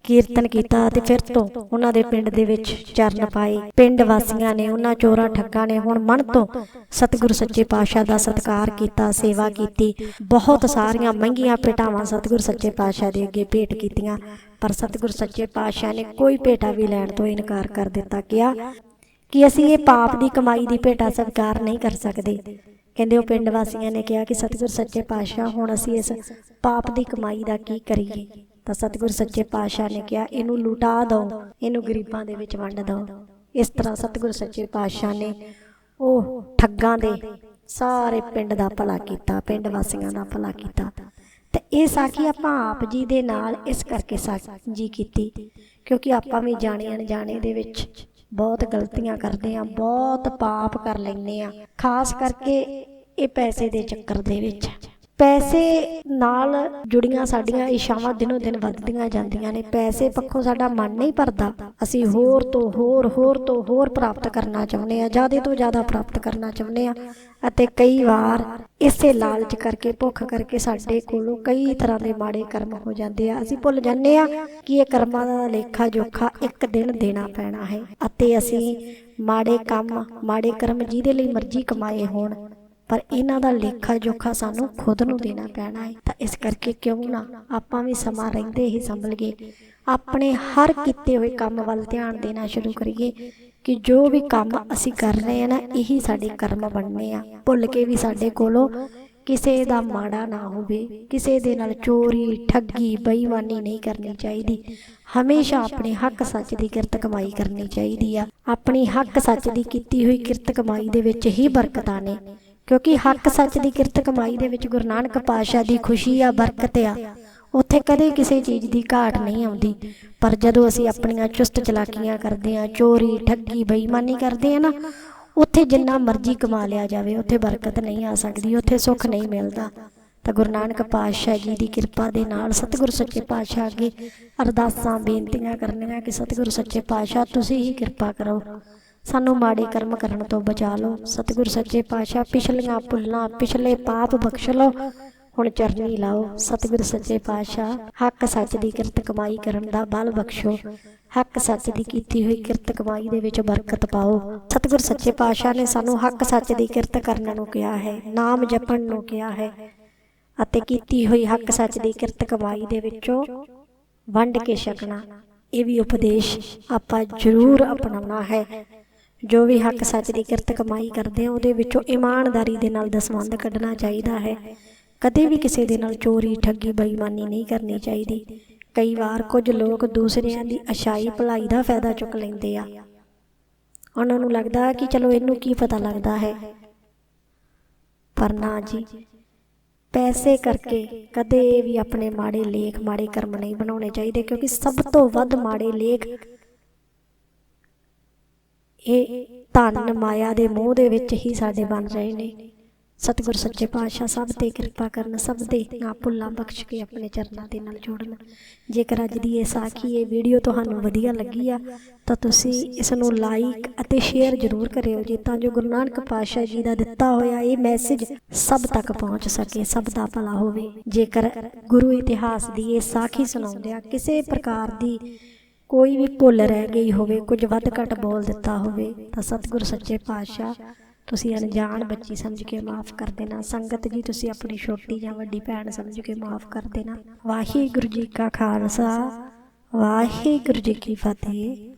ਕੀਰਤਨ ਕੀਤਾ ਤੇ ਫਿਰ ਤੋਂ ਉਹਨਾਂ ਦੇ ਪਿੰਡ ਦੇ ਵਿੱਚ ਚਰਨ ਪਾਏ। ਪਿੰਡ ਵਾਸੀਆਂ ਨੇ ਉਹਨਾਂ ਚੋਰਾਂ ਠੱਗਾਂ ਨੇ ਹੁਣ ਮਨ ਤੋਂ ਸਤਿਗੁਰੂ ਸੱਚੇ ਪਾਤਸ਼ਾਹ ਦਾ ਸਤਿਕਾਰ ਕੀਤਾ, ਸੇਵਾ ਕੀਤੀ। ਬਹੁਤ ਸਾਰੀਆਂ ਮਹਿੰਗੀਆਂ ਭੇਟਾਵਾਂ ਸਤਿਗੁਰੂ ਸੱਚੇ ਪਾਤਸ਼ਾਹ ਦੇ ਅੱਗੇ ਭੇਟ ਕੀਤੀਆਂ, ਪਰ ਸਤਿਗੁਰੂ ਸੱਚੇ ਪਾਤਸ਼ਾਹ ਨੇ ਕੋਈ ਭੇਟਾ ਵੀ ਲੈਣ ਤੋਂ ਇਨਕਾਰ ਕਰ ਦਿੱਤਾ। ਕਿਹਾ ਕਿ ਅਸੀਂ ਇਹ ਪਾਪ ਦੀ ਕਮਾਈ ਦੀ ਭੇਟਾ ਸਵੀਕਾਰ ਨਹੀਂ ਕਰ ਸਕਦੇ। ਕਹਿੰਦੇ ਉਹ ਪਿੰਡ ਵਾਸੀਆਂ ਨੇ ਕਿਹਾ ਕਿ ਸਤਿਗੁਰ ਸੱਚੇ ਪਾਤਸ਼ਾਹ, ਹੁਣ ਅਸੀਂ ਇਸ ਪਾਪ ਦੀ ਕਮਾਈ ਦਾ ਕੀ ਕਰੀਏ? ਤਾਂ ਸਤਿਗੁਰ ਸੱਚੇ ਪਾਤਸ਼ਾਹ ਨੇ ਕਿਹਾ, ਇਹਨੂੰ ਲੁਟਾ ਦਿਓ ਇਹਨੂੰ ਗਰੀਬਾਂ ਦੇ ਵਿੱਚ ਵੰਡ ਦਿਓ ਇਸ ਤਰ੍ਹਾਂ ਸਤਿਗੁਰ ਸੱਚੇ ਪਾਤਸ਼ਾਹ ਨੇ ਉਹ ਠੱਗਾਂ ਦੇ ਸਾਰੇ ਪਿੰਡ ਦਾ ਭਲਾ ਕੀਤਾ, ਪਿੰਡ ਵਾਸੀਆਂ ਦਾ ਭਲਾ ਕੀਤਾ। ਤੇ ਇਹ ਸਾਖੀ ਆਪਾਂ ਆਪ ਜੀ ਦੇ ਨਾਲ ਇਸ ਕਰਕੇ ਸਾਂਝੀ ਕੀਤੀ, ਕਿਉਂਕਿ ਆਪਾਂ ਵੀ ਜਾਣੇ ਅਣਜਾਣੇ ਦੇ ਵਿੱਚ ਬਹੁਤ ਗਲਤੀਆਂ ਕਰਦੇ ਆ ਬਹੁਤ ਪਾਪ ਕਰ ਲੈਂਦੇ ਆ ਖਾਸ ਕਰਕੇ ਇਹ ਪੈਸੇ ਦੇ ਚੱਕਰ ਦੇ ਵਿੱਚ। ਪੈਸੇ ਨਾਲ ਜੁੜੀਆਂ ਸਾਡੀਆਂ ਇਸ਼ਾਵਾਂ ਦਿਨੋ ਦਿਨ ਵੱਧਦੀਆਂ ਜਾਂਦੀਆਂ ਨੇ। ਪੈਸੇ ਪੱਖੋਂ ਸਾਡਾ ਮਨ ਨਹੀਂ ਭਰਦਾ। ਅਸੀਂ ਹੋਰ ਤੋਂ ਹੋਰ ਹੋਰ ਤੋਂ ਹੋਰ ਪ੍ਰਾਪਤ ਕਰਨਾ ਚਾਹੁੰਦੇ ਆ ਜ਼ਿਆਦਾ ਤੋਂ ਜ਼ਿਆਦਾ ਪ੍ਰਾਪਤ ਕਰਨਾ ਚਾਹੁੰਦੇ ਆ ਅਤੇ ਕਈ ਵਾਰ ਇਸੇ ਲਾਲਚ ਕਰਕੇ, ਭੁੱਖ ਕਰਕੇ ਸਾਡੇ ਕੋਲੋਂ ਕਈ ਤਰ੍ਹਾਂ ਦੇ ਮਾੜੇ ਕਰਮ ਹੋ ਜਾਂਦੇ ਆ। ਅਸੀਂ ਭੁੱਲ ਜਾਂਦੇ ਆ ਕਿ ਇਹ ਕਰਮਾਂ ਦਾ ਲੇਖਾ ਜੋਖਾ ਇੱਕ ਦਿਨ ਦੇਣਾ ਪੈਣਾ ਹੈ। ਅਤੇ ਅਸੀਂ ਮਾੜੇ ਕੰਮ, ਮਾੜੇ ਕਰਮ ਜਿਹਦੇ ਲਈ ਮਰਜ਼ੀ ਕਮਾਏ ਹੋਣ। ਪਰ ਇਹਨਾਂ ਦਾ ਲੇਖਾ ਜੋਖਾ ਸਾਨੂੰ ਖੁਦ ਨੂੰ ਦੇਣਾ ਪੈਣਾ ਹੈ। ਤਾਂ ਇਸ ਕਰਕੇ ਕਿਉਂ ਨਾ ਆਪਾਂ ਵੀ ਸਮਾਂ ਰਹਿੰਦੇ ਹੀ ਸੰਭਲ ਗਏ। ਆਪਣੇ ਹਰ ਕੀਤੇ ਹੋਏ ਕੰਮ ਵੱਲ ਧਿਆਨ ਦੇਣਾ ਸ਼ੁਰੂ ਕਰੀਏ ਕਿ ਜੋ ਵੀ ਕੰਮ ਅਸੀਂ ਕਰ ਰਹੇ ਹਾਂ ਨਾ, ਇਹੀ ਸਾਡੇ ਕਰਮ ਬਣਨੇ ਆ। ਭੁੱਲ ਕੇ ਵੀ ਸਾਡੇ ਕੋਲੋਂ ਕਿਸੇ ਦਾ ਮਾੜਾ ਨਾ ਹੋਵੇ। ਕਿਸੇ ਦੇ ਨਾਲ ਚੋਰੀ, ਠੱਗੀ, ਬੇਈਮਾਨੀ ਨਹੀਂ ਕਰਨੀ ਚਾਹੀਦੀ। ਹਮੇਸ਼ਾ ਆਪਣੇ ਹੱਕ ਸੱਚ ਦੀ ਕਿਰਤ ਕਮਾਈ ਕਰਨੀ ਚਾਹੀਦੀ ਆ। ਆਪਣੀ ਹੱਕ ਸੱਚ ਦੀ ਕੀਤੀ ਹੋਈ ਕਿਰਤ ਕਮਾਈ ਦੇ ਵਿੱਚ ਹੀ ਬਰਕਤਾਂ ਨੇ। ਕਿਉਂਕਿ ਹੱਕ ਸੱਚ ਦੀ ਕਿਰਤ ਕਮਾਈ ਦੇ ਵਿੱਚ ਗੁਰੂ ਨਾਨਕ ਪਾਤਸ਼ਾਹ ਦੀ ਖੁਸ਼ੀ ਆ। ਬਰਕਤ ਆ। ਉੱਥੇ ਕਦੇ ਕਿਸੇ ਚੀਜ਼ ਦੀ ਘਾਟ ਨਹੀਂ ਆਉਂਦੀ। ਪਰ ਜਦੋਂ ਅਸੀਂ ਆਪਣੀਆਂ ਚੁਸਤ ਚਲਾਕੀਆਂ ਕਰਦੇ ਆ ਚੋਰੀ ਠੱਗੀ ਬੇਈਮਾਨੀ ਕਰਦੇ ਆ ਨਾ ਉੱਥੇ ਜਿੰਨਾ ਮਰਜ਼ੀ ਕਮਾ ਲਿਆ ਜਾਵੇ ਉੱਥੇ ਬਰਕਤ ਨਹੀਂ ਆ ਸਕਦੀ ਉੱਥੇ ਸੁੱਖ ਨਹੀਂ ਮਿਲਦਾ। ਤਾਂ ਗੁਰੂ ਨਾਨਕ ਪਾਤਸ਼ਾਹ ਜੀ ਦੀ ਕਿਰਪਾ ਦੇ ਨਾਲ ਸਤਿਗੁਰ ਸੱਚੇ ਪਾਤਸ਼ਾਹ ਅੱਗੇ ਅਰਦਾਸਾਂ ਬੇਨਤੀਆਂ ਕਰਨੀਆਂ ਕਿ ਸਤਿਗੁਰ ਸੱਚੇ ਪਾਤਸ਼ਾਹ ਤੁਸੀਂ ਹੀ ਕਿਰਪਾ ਕਰੋ ਸਾਨੂੰ ਮਾੜੇ ਕਰਮ ਕਰਨ ਤੋਂ ਬਚਾ ਲਓ। ਸਤਿਗੁਰ ਸੱਚੇ ਪਾਤਸ਼ਾਹ, ਪਿਛਲੀਆਂ ਭੁੱਲਾਂ, ਪਿਛਲੇ ਪਾਪ ਬਖਸ਼ ਲਓ। ਹੁਣ ਚਰਨੀ ਲਾਓ। ਸਤਿਗੁਰ ਸੱਚੇ ਪਾਤਸ਼ਾਹ, ਹੱਕ ਸੱਚ ਦੀ ਕਿਰਤ ਕਮਾਈ ਕਰਨ ਦਾ ਬਲ ਬਖਸ਼ੋ। ਹੱਕ ਸੱਚ ਦੀ ਕੀਤੀ ਹੋਈ ਕਿਰਤ ਕਮਾਈ ਦੇ ਵਿੱਚ ਬਰਕਤ ਪਾਓ। ਸਤਿਗੁਰ ਸੱਚੇ ਪਾਤਸ਼ਾਹ ਨੇ ਸਾਨੂੰ ਹੱਕ ਸੱਚ ਦੀ ਕਿਰਤ ਕਰਨ ਨੂੰ ਕਿਹਾ ਹੈ, ਨਾਮ ਜਪਣ ਨੂੰ ਕਿਹਾ ਹੈ ਅਤੇ ਕੀਤੀ ਹੋਈ ਹੱਕ ਸੱਚ ਦੀ ਕਿਰਤ ਕਮਾਈ ਦੇ ਵਿੱਚੋਂ ਵੰਡ ਕੇ ਛਕਣਾ। ਇਹ ਵੀ ਉਪਦੇਸ਼ ਆਪਾਂ ਜ਼ਰੂਰ ਅਪਣਾਉਣਾ ਹੈ। ਜੋ ਵੀ ਹੱਕ ਸੱਚ ਦੀ ਕਿਰਤ ਕਮਾਈ ਕਰਦੇ ਆ, ਉਹਦੇ ਵਿੱਚੋਂ ਇਮਾਨਦਾਰੀ ਦੇ ਨਾਲ ਦਸਵੰਦ ਕੱਢਣਾ ਚਾਹੀਦਾ ਹੈ। ਕਦੇ ਵੀ ਕਿਸੇ ਦੇ ਨਾਲ ਚੋਰੀ, ਠੱਗੀ, ਬੇਈਮਾਨੀ ਨਹੀਂ ਕਰਨੀ ਚਾਹੀਦੀ। ਕਈ ਵਾਰ ਕੁਝ ਲੋਕ ਦੂਸਰਿਆਂ ਦੀ ਅਛਾਈ ਭਲਾਈ ਦਾ ਫਾਇਦਾ ਚੁੱਕ ਲੈਂਦੇ ਆ। ਉਹਨਾਂ ਨੂੰ ਲੱਗਦਾ ਕਿ ਚਲੋ ਇਹਨੂੰ ਕੀ ਪਤਾ ਲੱਗਦਾ ਹੈ। ਪਰ ਨਾ ਜੀ, ਪੈਸੇ ਕਰਕੇ ਕਦੇ ਵੀ ਆਪਣੇ ਮਾੜੇ ਲੇਖ, ਮਾੜੇ ਕਰਮ ਨਹੀਂ ਬਣਾਉਣੇ ਚਾਹੀਦੇ, ਕਿਉਂਕਿ ਸਭ ਤੋਂ ਵੱਧ ਮਾੜੇ ਲੇਖ ਇਹ ਧਨ ਮਾਇਆ ਦੇ ਮੋਹ ਦੇ ਵਿੱਚ ਹੀ ਸਾਡੇ ਬਣ ਰਹੇ ਨੇ। ਸਤਿਗੁਰ ਸੱਚੇ ਪਾਤਸ਼ਾਹ ਸਭ ਤੇ ਕਿਰਪਾ ਕਰਨ, ਸਭ ਦੇ ਨਾ ਭੁੱਲਾਂ ਬਖਸ਼ ਕੇ ਆਪਣੇ ਚਰਨਾਂ ਦੇ ਨਾਲ ਜੋੜਨ। ਜੇਕਰ ਅੱਜ ਦੀ ਇਹ ਸਾਖੀ, ਇਹ ਵੀਡੀਓ ਤੁਹਾਨੂੰ ਵਧੀਆ ਲੱਗੀ ਆ, ਤਾਂ ਤੁਸੀਂ ਇਸ ਨੂੰ ਲਾਈਕ ਅਤੇ ਸ਼ੇਅਰ ਜ਼ਰੂਰ ਕਰਿਓ ਜੀ, ਤਾਂ ਜੋ ਗੁਰੂ ਨਾਨਕ ਪਾਤਸ਼ਾਹ ਜੀ ਦਾ ਦਿੱਤਾ ਹੋਇਆ ਇਹ ਮੈਸੇਜ ਸਭ ਤੱਕ ਪਹੁੰਚ ਸਕੇ, ਸਭ ਦਾ ਭਲਾ ਹੋਵੇ। ਜੇਕਰ ਗੁਰੂ ਇਤਿਹਾਸ ਦੀ ਇਹ ਸਾਖੀ ਸੁਣਾਉਂਦਿਆਂ ਕਿਸੇ ਪ੍ਰਕਾਰ ਦੀ ਕੋਈ ਵੀ ਭੁੱਲ ਰਹਿ ਗਈ ਹੋਵੇ, ਕੁਝ ਵੱਧ ਘੱਟ ਬੋਲ ਦਿੱਤਾ ਹੋਵੇ, ਤਾਂ ਸਤਿਗੁਰ ਸੱਚੇ ਪਾਤਸ਼ਾਹ, ਤੁਸੀਂ ਅਣਜਾਣ ਬੱਚੀ ਸਮਝ ਕੇ ਮਾਫ ਕਰ ਦੇਣਾ। ਸੰਗਤ ਜੀ, ਤੁਸੀਂ ਆਪਣੀ ਛੋਟੀ ਜਾਂ ਵੱਡੀ ਭੈਣ ਸਮਝ ਕੇ ਮਾਫ ਕਰ ਦੇਣਾ। ਵਾਹਿਗੁਰੂ ਜੀ ਕਾ ਖਾਲਸਾ, ਵਾਹਿਗੁਰੂ ਜੀ ਕੀ ਫਤਿਹ।